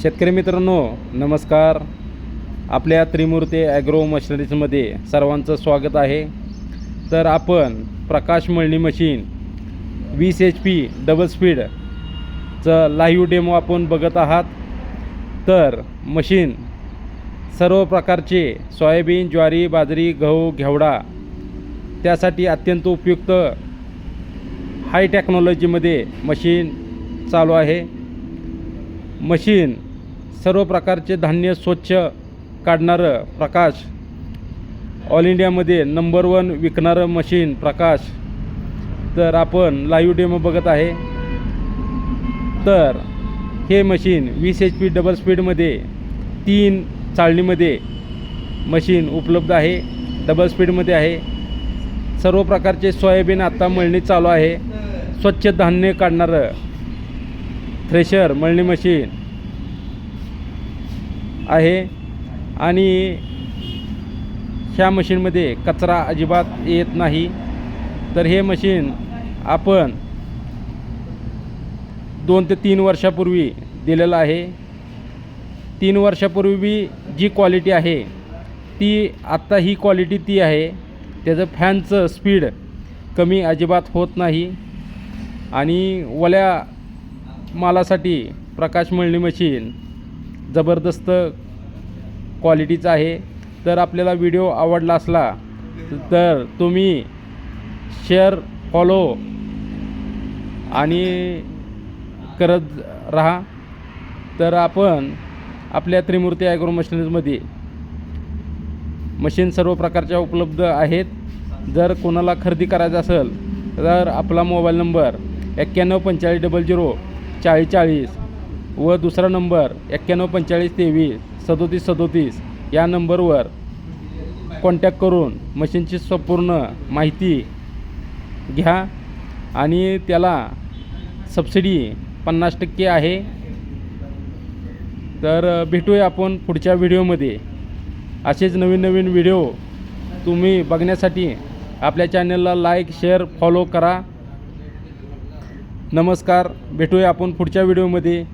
शेतकरी मित्रांनो नमस्कार. आपल्या त्रिमूर्ती ॲग्रो मशनरीजमध्ये सर्वांचं स्वागत आहे. तर आपण प्रकाश मळणी मशीन वीस एच पी डबल स्पीडचं लाईव्ह डेमो आपण बघत आहात. तर मशीन सर्व प्रकारचे सोयाबीन ज्वारी बाजरी गहू घेवडा त्यासाठी अत्यंत उपयुक्त हाय टेक्नॉलॉजीमध्ये मशीन चालू आहे. मशीन सर्व प्रकारचे धान्य स्वच्छ काढणारं प्रकाश ऑल इंडियामध्ये नंबर वन विकणारं मशीन प्रकाश तर आपण लाईव्ह डेमो बघत आहे. तर हे मशीन वीस एच पी डबल स्पीडमध्ये तीन चाळणीमध्ये मशीन उपलब्ध आहे डबल स्पीडमध्ये आहे. सर्व प्रकारचे सोयाबीन आत्ता मळणी चालू आहे. स्वच्छ धान्य काढणारं थ्रेशर मळणी मशीन आहे. आणि ह्या मशीनमध्ये कचरा अजिबात येत नाही. तर हे मशीन आपण दोन ते तीन वर्षापूर्वी दिलेलं आहे. तीन वर्षापूर्वी जी क्वालिटी आहे ती आत्ता ही क्वालिटी ती आहे. त्याचं फॅनचं स्पीड कमी अजिबात होत नाही. आणि वल्या मालासाठी प्रकाश मळणी मशीन जबरदस्त क्वालिटीचं आहे. तर आपल्याला व्हिडिओ आवडला असला तर तुम्ही शेअर फॉलो आणि करत राहा. तर आपण आपल्या त्रिमूर्ती ॲग्रो मशिनरीजमध्ये मशीन सर्व प्रकारच्या उपलब्ध आहेत. जर कोणाला खरेदी करायचं असेल तर आपला मोबाईल नंबर एक्क्याण्णव पंचेचाळीस डबल झिरो चाळीस चाळीस व दुसरा नंबर एक्क्याण्णव पंचेचाळीस तेवीस सदोतीस सदोतीस या नंबरवर कॉन्टॅक्ट करून मशीनची संपूर्ण माहिती घ्या आणि त्याला सबसिडी पन्नास टक्के आहे. तर भेटूया आपण पुढच्या व्हिडिओमध्ये. असेच नवीन नवीन व्हिडिओ तुम्ही बघण्यासाठी आपल्या चॅनलला लाईक शेअर फॉलो करा. नमस्कार. भेटूया आपण पुढच्या व्हिडिओमध्ये.